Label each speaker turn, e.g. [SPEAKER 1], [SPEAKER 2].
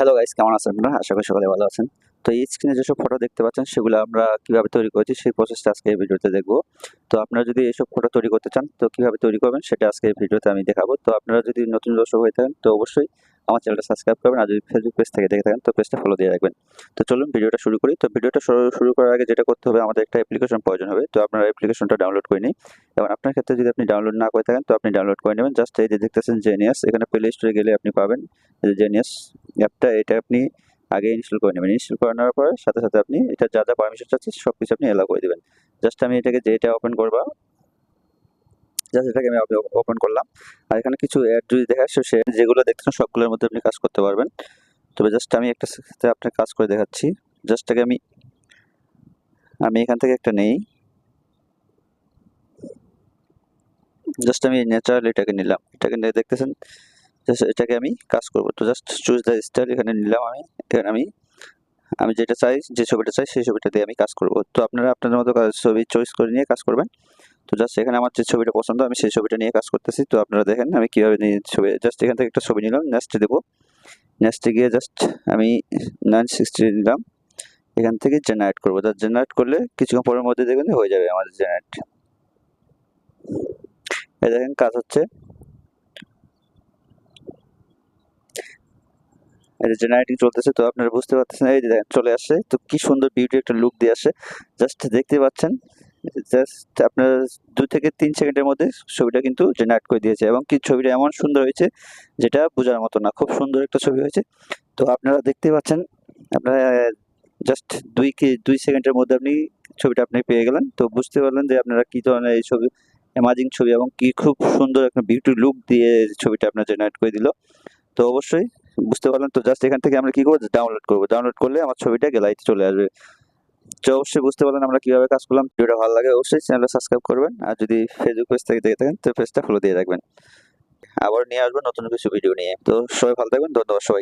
[SPEAKER 1] আছেন আপনারা? আশা করি সকালে ভালো আছেন। তো এই স্ক্রিনে যেসব ফটো দেখতে পাচ্ছেন, সেগুলো আমরা কীভাবে তৈরি করেছি, সেই প্রসেসটা আজকে এই ভিডিওতে দেখব। তো আপনারা যদি এইসব ফটো তৈরি করতে চান, তো কীভাবে তৈরি করবেন, সেটা আজকে এই ভিডিওতে আমি দেখাবো। তো আপনারা যদি নতুন দর্শক হয়ে থাকেন, তো অবশ্যই আমার চ্যানেলটা সাবস্ক্রাইব করবেন, আর যদি ফেসবুক পেজ থেকে দেখে থাকেন, তো পেজটা ফলো দিয়ে রাখবেন। তো চলুন ভিডিওটা শুরু করি। তো ভিডিওটা শুরু শুরু করার আগে যেটা করতে হবে, আমাদের একটা অ্যাপ্লিকেশন প্রয়োজন হবে। তো আপনারা অ্যাপ্লিকেশনটা ডাউনলোড করে নিই এবং আপনার ক্ষেত্রে যদি আপনি ডাউনলোড না করে থাকেন, তো আপনি ডাউনলোড করে নেবেন। জাস্ট এই যে দেখতেছেন জেনিয়াস এখানে প্লে স্টোরে গেলে আপনি পাবেন। জেনিয়াস অ্যাপটা এটা আপনি আগে ইনস্টল করে নেবেন। ইনস্টল করে নেওয়ার পরে সাথে সাথে আপনি এটা যা যা পারমিশন চাচ্ছে সব কিছু আপনি এলাও করে দেবেন। জাস্ট আমি এটাকে যেটা ওপেন করবা জাস্ট এটাকে আমি ওপেন করলাম। আর এখানে কিছু অ্যাড যদি দেখা সে যেগুলো দেখছেন সবগুলোর মধ্যে আপনি কাজ করতে পারবেন। তবে জাস্ট আমি একটা সাথে আপনার কাজ করে দেখাচ্ছি। জাস্ট এটাকে আমি আমি এখান থেকে একটা নেই। জাস্ট আমি ন্যাচারাল এটাকে নিলাম। এটাকে দেখতেছেন এটাকে আমি কাজ করব। তো জাস্ট চুজ দ্য স্টাইল এখানে নিলাম আমি। এখানে আমি আমি যেটা চাই, যে ছবিটা চাই, সেই ছবিটা দিয়ে আমি কাজ করব। তো আপনারা আপনাদের মতো ছবি চয়েস করে নিয়ে কাজ করবেন। তো জাস্ট এখানে আমার যে ছবিটা পছন্দ, আমি সেই ছবিটা নিয়ে কাজ করতেছি। তো আপনারা দেখেন আমি কীভাবে নিয়ে ছবি জাস্ট এখান থেকে একটা ছবি নিলাম নেক্সটে দেবো। নেক্সটে গিয়ে জাস্ট আমি নাইন সিক্সটি নিলাম। এখান থেকে জেনারেট করব। জাস্ট জেনারেট করলে কিছুক্ষণ পরের মধ্যে দেখবেন হয়ে যাবে আমাদের জেনারেট এই দেখেন কাজ হচ্ছে। জেনারেটিং চলতেছে, তো আপনারা বুঝতে পারতেছেন, এই যে দেখেন, চলে আসছে। তো কি সুন্দর বিউটি একটা লুক দিয়ে আসে জাস্ট দেখতে পাচ্ছেন জাস্ট আপনার দু থেকে তিন সেকেন্ডের মধ্যে ছবিটা কিন্তু জেনারেট করে দিয়েছে। এবং কি ছবিটা এমন সুন্দর হয়েছে, যেটা বোঝার মতো না, খুব সুন্দর একটা ছবি হয়েছে। তো আপনারা দেখতে পাচ্ছেন, আপনারা জাস্ট দুই কি, দুই সেকেন্ডের মধ্যে আপনি ছবিটা আপনি পেয়ে গেলেন। তো বুঝতে পারলেন যে আপনারা কী ধরনের এই ছবি অ্যামাজিং ছবি এবং কি খুব সুন্দর একটা বিউটি লুক দিয়ে ছবিটা আপনার জেনারেট করে দিল। তো অবশ্যই বুঝতে পারলেন তো জাস্ট এখান থেকে আমরা কি করব? ডাউনলোড করব। ডাউনলোড করলে আমার ছবিটা গ্যালারিতে চলে আসবে। তো অবশ্যই বুঝতে পারলেন আমরা কীভাবে কাজ করলাম। ভিডিওটা ভালো লাগে অবশ্যই চ্যানেলটা সাবস্ক্রাইব করবেন। আর যদি ফেসবুক পেজ থেকে দেখে থাকেন, তো পেজটা ফলো দিয়ে রাখবেন। আবার নিয়ে আসবেন নতুন কিছু ভিডিও নিয়ে। তো সবাই ভালো থাকবেন। ধন্যবাদ সবাইকে।